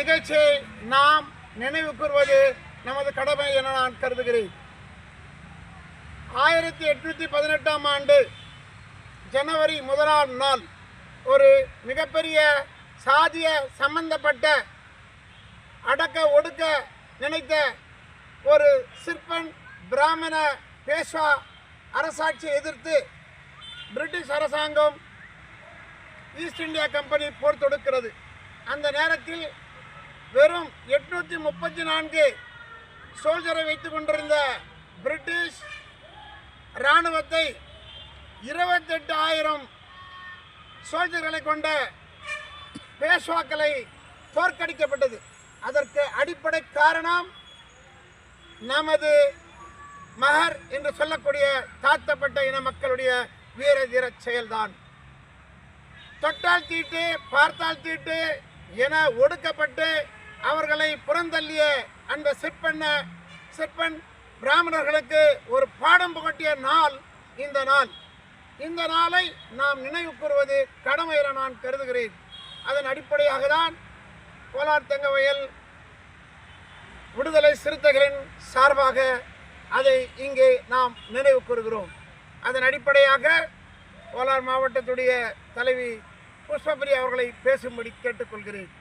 நிகழ்ச்சியை நாம் நினைவு கூறுவது நமது கடமை என நான் கருதுகிறேன். ஆயிரத்தி எட்நூற்றி பதினெட்டாம் ஆண்டு ஜனவரி முதலாம் நாள் ஒரு மிகப்பெரிய சாதிய சம்பந்தப்பட்ட அடக்க ஒடுக்க நினைத்த ஒரு சிற்பன் பிராமண பேஷ்வா அரசாட்சியை எதிர்த்து பிரிட்டிஷ் அரசாங்கம் ஈஸ்ட் இந்தியா கம்பெனி போர் தொடுக்கிறது. அந்த நேரத்தில் வெறும் எட்நூற்றி முப்பத்தி நான்கு சோல்ஜரை வைத்துக் கொண்டிருந்த பிரிட்டிஷ் இராணுவத்தை இருபத்தெட்டு ஆயிரம் சோல்ஜர்களை கொண்ட பேஷ்வாக்களை தோற்கடிக்கப்பட்டது. அதற்கு அடிப்படை காரணம் நமது மகர் என்று சொல்லக்கூடிய தாழ்த்தப்பட்ட இன மக்களுடைய வீர தீர செயல்தான். தொட்டால் தீட்டு பார்த்தால் தீட்டு என ஒடுக்கப்பட்டு அவர்களை புறந்தள்ளிய அந்த சிற்பண்ண சிற்பன் பிராமணர்களுக்கு ஒரு பாடம் புகட்டிய நாள் இந்த நாள். இந்த நாளை நாம் நினைவு கூறுவது கடமை என நான் கருதுகிறேன். அதன் அடிப்படையாக தான் கோலார் தெங்கவயல் விடுதலை சிறுத்தைகளின் சார்பாக அதை இங்கே நாம் நினைவு கூறுகிறோம். அதன் அடிப்படையாக கோலார் மாவட்டத்துடைய தலைவி புஷ்பபிரி அவர்களை பேசும்படி கேட்டுக்கொள்கிறேன்.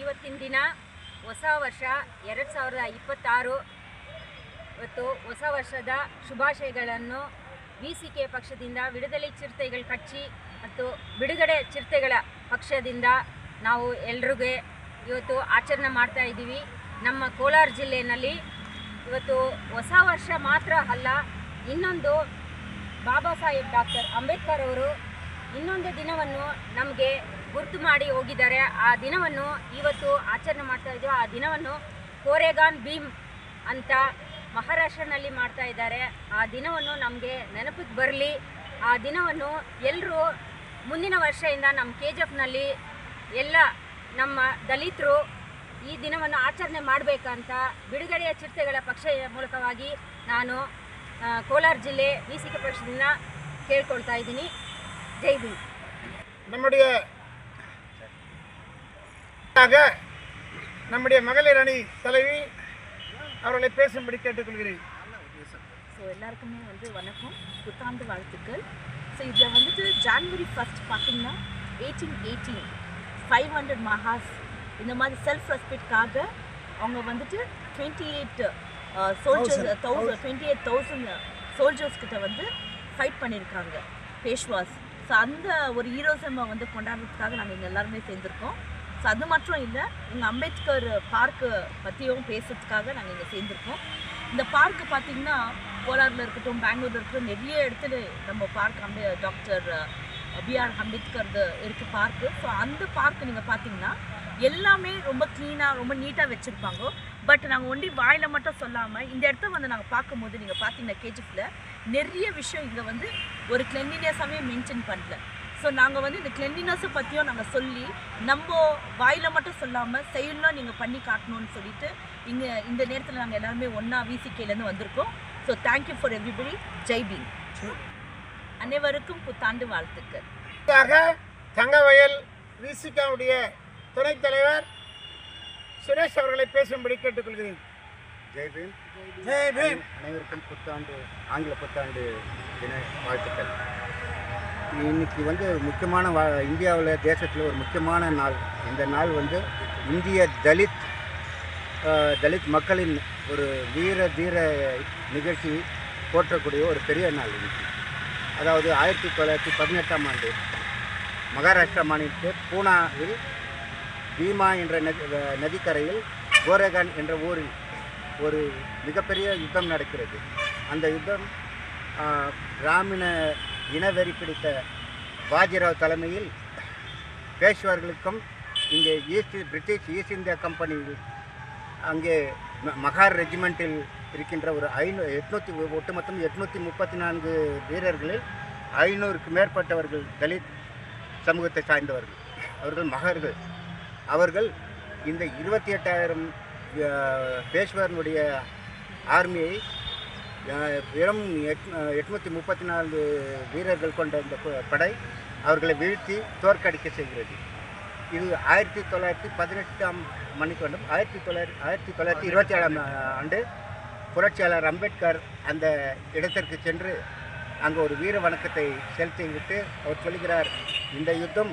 ಇವತ್ತಿನ ದಿನ ಹೊಸ ವರ್ಷ ಎರಡು ಸಾವಿರದ ಇಪ್ಪತ್ತಾರು ಇವತ್ತು ಹೊಸ ವರ್ಷದ ಶುಭಾಶಯಗಳನ್ನು ವಿ ಸಿ ಕೆ ಪಕ್ಷದಿಂದ ವಿಡುದಲೆ ಚಿರತೆಗಳ ಕಚ್ಚಿ ಮತ್ತು ಬಿಡುಗಡೆ ಚಿರತೆಗಳ ಪಕ್ಷದಿಂದ ನಾವು ಎಲ್ರಿಗೆ ಇವತ್ತು ಆಚರಣೆ ಮಾಡ್ತಾ ಇದ್ದೀವಿ. ನಮ್ಮ ಕೋಲಾರ ಜಿಲ್ಲೆಯಲ್ಲಿ ಇವತ್ತು ಹೊಸ ವರ್ಷ ಮಾತ್ರ ಅಲ್ಲ, ಇನ್ನೊಂದು ಬಾಬಾ ಸಾಹೇಬ್ ಡಾಕ್ಟರ್ ಅಂಬೇಡ್ಕರ್ ಅವರು ಇನ್ನೊಂದು ದಿನವನ್ನು ನಮಗೆ ಗುರ್ತು ಮಾಡಿ ಹೋಗಿದ್ದಾರೆ. ಆ ದಿನವನ್ನು ಇವತ್ತು ಆಚರಣೆ ಮಾಡ್ತಾ ಇದ್ದೀವಿ. ಆ ದಿನವನ್ನು ಕೋರೆಗಾನ್ ಭೀಮ್ ಅಂತ ಮಹಾರಾಷ್ಟ್ರನಲ್ಲಿ ಮಾಡ್ತಾ ಇದ್ದಾರೆ. ಆ ದಿನವನ್ನು ನಮಗೆ ನೆನಪಿಗೆ ಬರಲಿ. ಆ ದಿನವನ್ನು ಎಲ್ಲರೂ ಮುಂದಿನ ವರ್ಷದಿಂದ ನಮ್ಮ ಕೆ ಜಿ ಎಫ್ನಲ್ಲಿ ಎಲ್ಲ ನಮ್ಮ ದಲಿತರು ಈ ದಿನವನ್ನು ಆಚರಣೆ ಮಾಡಬೇಕಂತ ಬಿಡುಗಡೆಯ ಚಿರತೆಗಳ ಪಕ್ಷ ಮೂಲಕವಾಗಿ ನಾನು ಕೋಲಾರ ಜಿಲ್ಲೆ ಕೆ ಪಕ್ಷದಿಂದ ಕೇಳ್ಕೊಳ್ತಾ ಇದ್ದೀನಿ. செய்தி. நம்முடைய நம்முடைய மகளிர் அணி தலைவி அவர்களை பேசும்படி கேட்டுக்கொள்கிறேன். ஸோ எல்லாருக்குமே வந்து வணக்கம். புத்தாண்டு வாழ்த்துக்கள். ஸோ இதில் வந்துட்டு ஜான்வரி ஃபஸ்ட் பார்த்தீங்கன்னா eighteen eighteen five hundred Mahars இந்த மாதிரி செல்ஃப் ரெஸ்பெக்ட்காக அவங்க வந்துட்டு twenty eight soldiers thousand twenty eight thousand soldiers கிட்ட வந்து ஃபைட் பண்ணியிருக்காங்க பேஷ்வாஸ். ஸோ அந்த ஒரு ஹீரோசமை வந்து கொண்டாடுறதுக்காக நாங்கள் இங்கே எல்லாருமே சேர்ந்துருக்கோம். ஸோ அது மட்டும் இல்லை எங்கள் அம்பேத்கர் பார்க்கு பற்றியும் பேசுறதுக்காக நாங்கள் இங்கே சேர்ந்துருக்கோம். இந்த பார்க்கு பார்த்தீங்கன்னா கோலாரில் இருக்கட்டும் பெங்களூர்ல இருக்கட்டும் நிறைய இடத்துல நம்ம பார்க் அம்பே டாக்டர் பிஆர் அம்பேத்கர் இருக்குது பார்க்கு ஸோ அந்த பார்க் நீங்கள் பார்த்தீங்கன்னா எல்லாமே ரொம்ப க்ளீனாக ரொம்ப நீட்டாக வச்சுருப்பாங்க. பட் நாங்கள் ஒண்டி வாயில் மட்டும் சொல்லாமல் இந்த இடத்த வந்து நாங்கள் பார்க்கும்போது நீங்கள் பார்த்தீங்கன்னா கேஜிஃபில் நிறைய விஷயம் இங்கே வந்து ஒரு கிளென்லினஸாகவே மென்ஷன் பண்ணல. ஸோ நாங்கள் வந்து இந்த கிளென்லினஸை பற்றியும் நாங்கள் சொல்லி நம்ம வாயில் மட்டும் சொல்லாமல் செயலும் நீங்கள் பண்ணி காட்டணும்னு சொல்லிட்டு இங்கே இந்த நேரத்தில் நாங்கள் எல்லாருமே ஒன்றா விசிகேலேருந்து வந்திருக்கோம். So thank you for everybody Jai Bhim அனைவருக்கும் புத்தாண்டு வாழ்த்துக்கள். அடுத்ததாக தங்கவயல் விசிகாவுடைய துணைத் தலைவர் சுரேஷ் அவர்களை பேசும்படி கேட்டுக்கொள்கிறேன். ஜெய் பீம். ஜெய் பீம். அனைவருக்கும் புத்தாண்டு ஆங்கில புத்தாண்டு தின வாழ்த்துக்கள். இன்னைக்கு வந்து முக்கியமான வா இந்தியாவில் தேசத்தில் ஒரு முக்கியமான நாள். இந்த நாள் வந்து இந்திய தலித் தலித் மக்களின் ஒரு வீர தீர நிகழ்ச்சி போற்றக்கூடிய ஒரு பெரிய நாள் இன்னைக்கு. அதாவது ஆயிரத்தி தொள்ளாயிரத்தி பதினெட்டாம் ஆண்டு மகாராஷ்டிரா மாநிலத்தில் பூனாவில் பீமா என்ற நதிக்கரையில் கோரேகான் என்ற ஊரில் ஒரு மிகப்பெரிய யுத்தம் நடக்கிறது. அந்த யுத்தம் கிராமின இனவெறி பிடித்த வாஜிராவ் தலைமையில் பேஷ்வர்களுக்கும் இங்கே ஈஸ்ட் பிரிட்டிஷ் ஈஸ்ட் இந்தியா கம்பெனியில் அங்கே மகார் ரெஜிமெண்ட்டில் இருக்கின்ற ஒரு ஐநூ எட்நூற்றி ஒட்டுமொத்தம் எட்நூற்றி முப்பத்தி நான்கு வீரர்களில் ஐநூறுக்கு மேற்பட்டவர்கள் தலித் சமூகத்தை சார்ந்தவர்கள். அவர்கள் மகர்கள். அவர்கள் இந்த இருபத்தி எட்டாயிரம் பேஷ்வரனுடைய ஆர்மியை வெறும் எட் எட்நூற்றி முப்பத்தி நாலு வீரர்கள் கொண்ட இந்த ப- படை அவர்களை வீழ்த்தி தோற்கடிக்க செய்கிறது. இது ஆயிரத்தி தொள்ளாயிரத்தி பதினெட்டாம் மணிக்கொண்டும் ஆயிரத்தி தொள்ளாயிரத்தி ஆயிரத்தி தொள்ளாயிரத்தி இருபத்தி ஏழாம் ஆண்டு புரட்சியாளர் அம்பேத்கர் அந்த இடத்திற்கு சென்று அங்கே ஒரு வீர வணக்கத்தை செலுத்திவிட்டு அவர் சொல்கிறார் இந்த யுத்தம்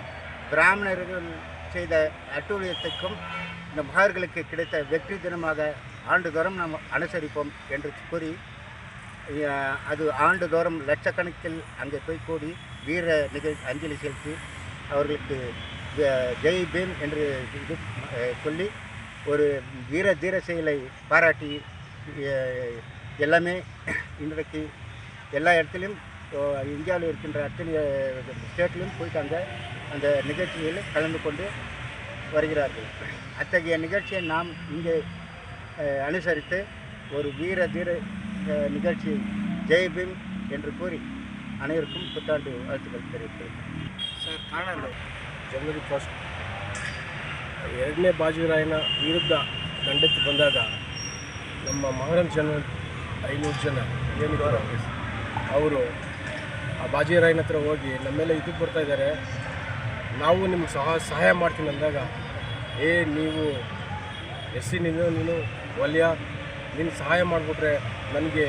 பிராமணர்கள் செய்த அட்டூழியத்துக்கும் இந்த மகார்களுக்கு கிடைத்த வெற்றி தினமாக ஆண்டுதோறும் நாம் அனுசரிப்போம் என்று கூறி அது ஆண்டுதோறும் லட்சக்கணக்கில் அங்கே போய் கூடி வீர நிகழ் அஞ்சலி செலுத்தி அவர்களுக்கு ஜெய் பீம் என்று இது சொல்லி ஒரு வீர தீர செயலை பாராட்டி எல்லாமே இன்றைக்கு எல்லா இடத்துலையும் இந்தியாவில் இருக்கின்ற அத்தனை ஸ்டேட்லையும் போயிட்டாங்க. அந்த நிகழ்ச்சியில் கலந்து கொண்டு வருகிறார்கள் அத்தகைய நிகழ்ச்சியை நாம் இங்கே அஹ், அனுசரித்து ஒரு வீர தீர அஹ், நிகழ்ச்சி ஜெய் பீம் என்று கூறி அனைவருக்கும் புத்தாண்டு வாழ்த்துக்கள் தெரிவிக்கிறேன் ಸರ್ ಕಾಣಲ್ಲ ಜನವರಿ ಫಸ್ಟ್ ಎರಡನೇ ಬಾಜಿರಾಯನ ವಿರುದ್ಧ ದಂಡೆತ್ತಿ ಬಂದಾಗ ನಮ್ಮ ಮಹಾರಾಜ ಜನ ಐನೂರು ಜನ ಏನಿದ್ದಾರೆ ಅವರು ಆ ಬಾಜಿರಾಯನ ಹತ್ರ ಹೋಗಿ ನಮ್ಮೆಲ್ಲ ಇದಕ್ಕೆ ಬರ್ತಾ ಇದ್ದಾರೆ ನಾವು ನಿಮ್ಗೆ ಸಹ ಸಹಾಯ ಮಾಡ್ತೀನಿ ಅಂದಾಗ, ಏ ನೀವು ಎಸ್ ಸಿ ನೀನು ನೀನು ವಲಯ, ನೀನು ಸಹಾಯ ಮಾಡಿಬಿಟ್ರೆ ನನಗೆ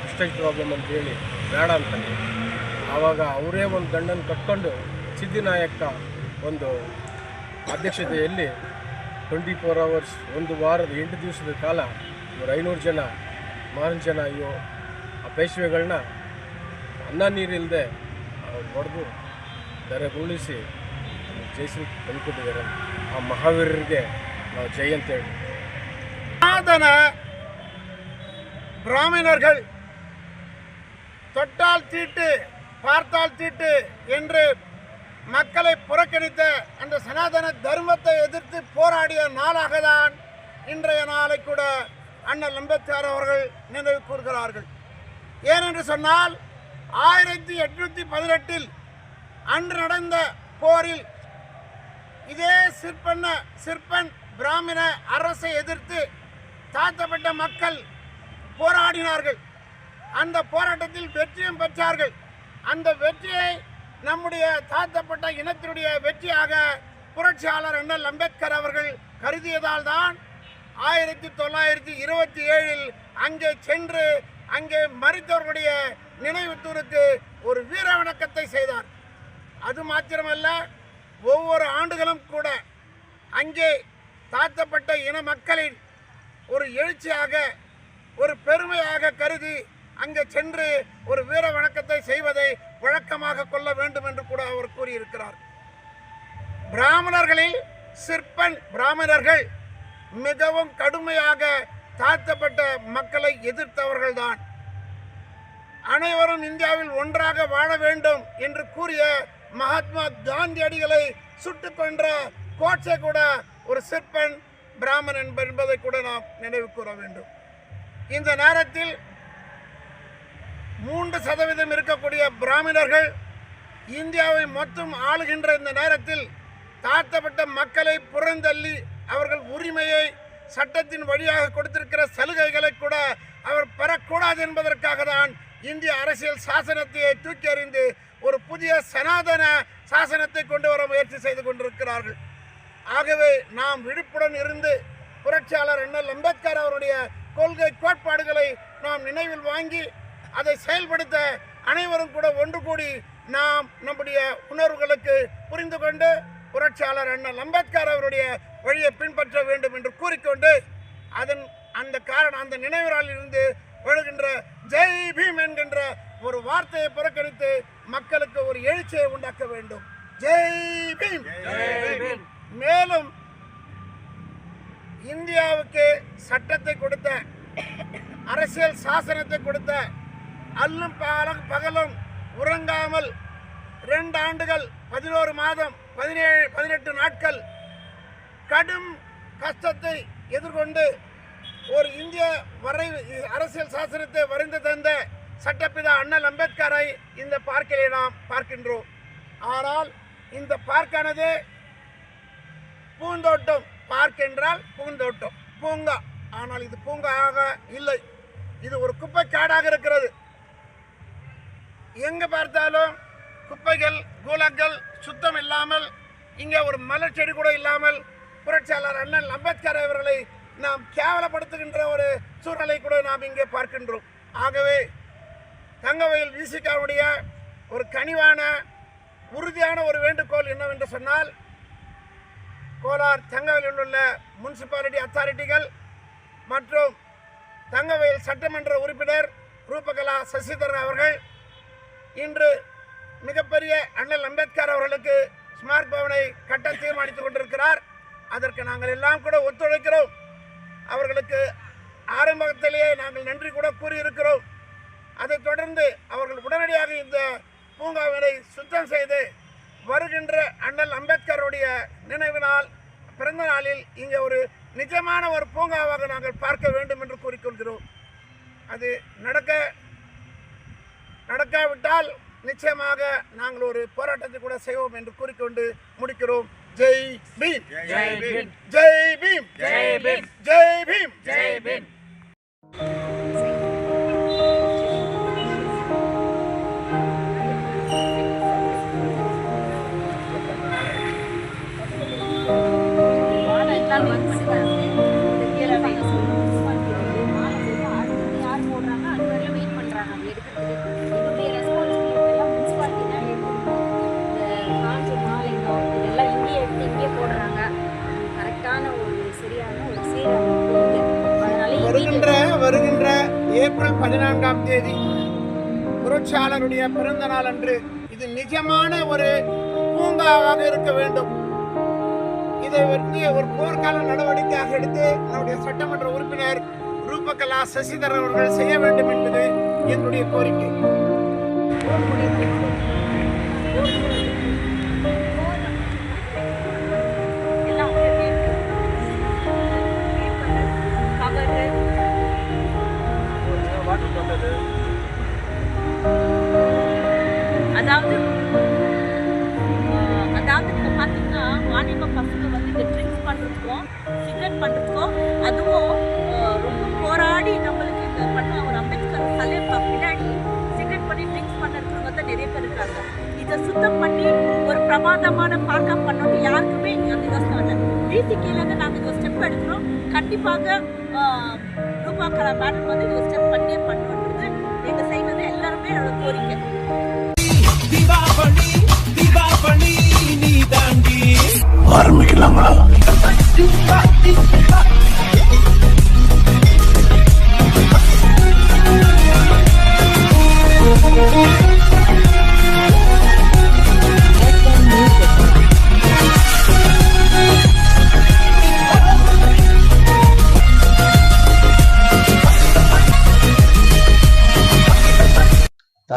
ಪ್ರೆಸ್ಟೇಜ್ ಪ್ರಾಬ್ಲಮ್ ಅಂತೇಳಿ ಬೇಡ ಅಂತಾನೆ. ಆವಾಗ ಅವರೇ ಒಂದು ದಂಡನ್ನು ಕಟ್ಕೊಂಡು ಸಿದ್ದಿನಾಯಕ ಒಂದು ಅಧ್ಯಕ್ಷತೆಯಲ್ಲಿ ಟ್ವೆಂಟಿ ಫೋರ್ ಅವರ್ಸ್ ಒಂದು ವಾರದ ಎಂಟು ದಿವಸದ ಕಾಲ ಇವರು ಐನೂರು ಜನ ಮಾರು ಜನ ಅಯ್ಯೋ ಆ ಪೇಶ್ವೆಗಳನ್ನ ಅನ್ನ ನೀರಿಲ್ಲದೆ ಹೊಡೆದು ದರಗುಳಿಸಿ ಜಯಿಸಿ ತಂದುಕೊಟ್ಟಿದ್ದಾರೆ ಆ ಮಹಾವೀರರಿಗೆ ನಾವು ಜೈ ಅಂತೇಳಿ சனாதன பிராமணர்கள் தொட்டால் தீட்டு பார்த்தால் தீட்டு என்று மக்களை புறக்கணித்த அந்த சனாதன தர்மத்தை எதிர்த்து போராடிய நாளாக தான் இன்றைய நாளை கூட அண்ணல் அம்பேத்கர் அவர்கள் நினைவு கூறுகிறார்கள் ஏனென்று சொன்னால் ஆயிரத்தி எட்நூத்தி பதினெட்டில் அன்று நடந்த போரில் இதே சிற்பன்ன சிற்பன் பிராமண அரசை எதிர்த்து தாழ்த்தப்பட்ட மக்கள் போராடினார்கள். அந்த போராட்டத்தில் வெற்றியும் பெற்றார்கள். அந்த வெற்றியை நம்முடைய தாழ்த்தப்பட்ட இனத்தினுடைய வெற்றியாக புரட்சியாளர் அண்ணல் அம்பேத்கர் அவர்கள் கருதியதால் தான் ஆயிரத்தி தொள்ளாயிரத்தி இருபத்தி ஏழில் அங்கே சென்று அங்கே மறித்தவர்களுடைய நினைவு தூருக்கு ஒரு வீர வணக்கத்தை செய்தார். அது மாத்திரமல்ல ஒவ்வொரு ஆண்டுகளும் கூட அங்கே தாழ்த்தப்பட்ட இன மக்களின் ஒரு எழுச்சியாக ஒரு பெருமையாக கருதி அங்கே சென்று ஒரு வீர வணக்கத்தை செய்வதை வழக்கமாக கொள்ள வேண்டும் என்று கூட அவர் கூறியிருக்கிறார். பிராமணர்களில் சிற்பன் பிராமணர்கள் மிகவும் கடுமையாக தாழ்த்தப்பட்ட மக்களை எதிர்த்தவர்கள்தான். அனைவரும் இந்தியாவில் ஒன்றாக வாழ வேண்டும் என்று கூறிய மகாத்மா காந்தியடிகளை சுட்டு கொன்ற கோட்சை கூட ஒரு சிற்பன் பிராமணன் என்பதை கூட நாம் நினைவு கூற வேண்டும். இந்த நேரத்தில் மூன்று சதவீதம் இருக்கக்கூடிய பிராமணர்கள் இந்தியாவை மொத்தம் ஆளுகின்ற இந்த நேரத்தில் தாழ்த்தப்பட்ட மக்களை புறந்தள்ளி அவர்கள் உரிமையை சட்டத்தின் வழியாக கொடுத்திருக்கிற சலுகைகளை கூட அவர் பெறக்கூடாது என்பதற்காக தான் இந்திய அரசியல் சாசனத்தை தூக்கி எறிந்து ஒரு புதிய சனாதன சாசனத்தை கொண்டு வர முயற்சி செய்து கொண்டிருக்கிறார்கள். ஆகவே நாம் விழிப்புடன் இருந்து புரட்சியாளர் அண்ணல் அம்பேத்கர் அவருடைய கொள்கை கோட்பாடுகளை நாம் நினைவில் வாங்கி அதை செயல்படுத்த அனைவரும் கூட ஒன்று கூடி நாம் நம்முடைய உணர்வுகளுக்கு புரிந்து கொண்டு புரட்சியாளர் அண்ணல் அம்பேத்கர் அவருடைய வழியை பின்பற்ற வேண்டும் என்று கூறிக்கொண்டு அதன் அந்த காரணம் அந்த நினைவு இருந்து எழுகின்ற ஜெய் பீம் என்கின்ற ஒரு வார்த்தையை புறக்கணித்து மக்களுக்கு ஒரு எழுச்சியை உண்டாக்க வேண்டும். ஜெய் பீம். மேலும் இந்தியாவுக்கு சட்டத்தை கொடுத்த அரசியல் சாசனத்தை கொடுத்த அல்லும் பகலும் பகலும் உறங்காமல் ரெண்டு ஆண்டுகள் பதினோரு மாதம் பதினேழு பதினெட்டு நாட்கள் கடும் கஷ்டத்தை எதிர்கொண்டு ஒரு இந்திய வரை அரசியல் சாசனத்தை வரைந்து தந்த சட்டப்பிதா அண்ணல் அம்பேத்கரை இந்த பார்க்கிலே நாம் பார்க்கின்றோம். ஆனால் இந்த பார்க்கானது பூந்தோட்டம். பார்க் என்றால் பூந்தோட்டம். பூங்கா. ஆனால் இது பூங்காக இல்லை. இது ஒரு குப்பை காடாக இருக்கிறது. எங்கு பார்த்தாலும் குப்பைகள் கூலங்கள் சுத்தம் இல்லாமல் இங்கே ஒரு மலர் செடி கூட இல்லாமல் புரட்சியாளர் அண்ணன் அம்பேத்கர் அவர்களை நாம் கேவலப்படுத்துகின்ற ஒரு சூழ்நிலை கூட நாம் இங்கே பார்க்கின்றோம். ஆகவே தங்கவயல் விசிகாவுடைய ஒரு கனிவான உறுதியான ஒரு வேண்டுகோள் என்னவென்று சொன்னால் கோலார் தங்கவயலில் உள்ள முனிசிபாலிட்டி அத்தாரிட்டிகள் மற்றும் தங்கவயல் சட்டமன்ற உறுப்பினர் ரூபகலா சசிதரன் அவர்கள் இன்று மிகப்பெரிய அண்ணல் அம்பேத்கர் அவர்களுக்கு ஸ்மார்ட் பவனை கட்ட தீர்மானித்துக் கொண்டிருக்கிறார். அதற்கு நாங்கள் எல்லாம் கூட ஒத்துழைக்கிறோம். அவர்களுக்கு ஆரம்பத்திலேயே நாங்கள் நன்றி கூட கூறியிருக்கிறோம். அதைத் தொடர்ந்து அவர்கள் உடனடியாக இந்த பூங்காவினை சுத்தம் செய்து வருகின்ற அண்ணல் அம்பேத்கருடைய நினைவு நாள் பிறந்த நாளில் இங்கே ஒரு நிஜமான ஒரு பூங்காவாக நாங்கள் பார்க்க வேண்டும் என்று கூறிக்கொள்கிறோம். அது நடக்க நடக்காவிட்டால் நிச்சயமாக நாங்கள் ஒரு போராட்டத்தை கூட செய்வோம் என்று கூறிக்கொண்டு முடிக்கிறோம். ஜெய் பீம். ஜெய் பீம். ஜெய் பீம். ஜெய் பீம். ஜெய் பீம். வருகின்ற வருகின்ற ஏப்ரல் பதினான்காம் தேதி புரட்சியாளருடைய பிறந்த நாள் அன்று இது நிஜமான ஒரு பூங்காவாக இருக்க வேண்டும். இதை வந்து ஒரு போர்க்கால நடவடிக்கையாக எடுத்து நம்முடைய சட்டமன்ற உறுப்பினர் ரூபகலா சசிதரன் அவர்கள் செய்ய வேண்டும் என்பது என்னுடைய கோரிக்கை. இருக்காங்க இதை சுத்தம் பண்ணி ஒரு பிரமாதமான பார்க்க பண்ணணும்னு யாருக்குமே அந்த யோசனை இல்லை டிசிகேலேருந்து நாங்கள் இது ஒரு ஸ்டெப் எடுக்கிறோம். கண்டிப்பாக ரூபா கலா மேடம் வந்து இது ஒரு ஸ்டெப் பண்ணியே பண்ணணுன்றது எங்கள் செய்வது எல்லாருமே என்னோட கோரிக்கை. தீபாவளி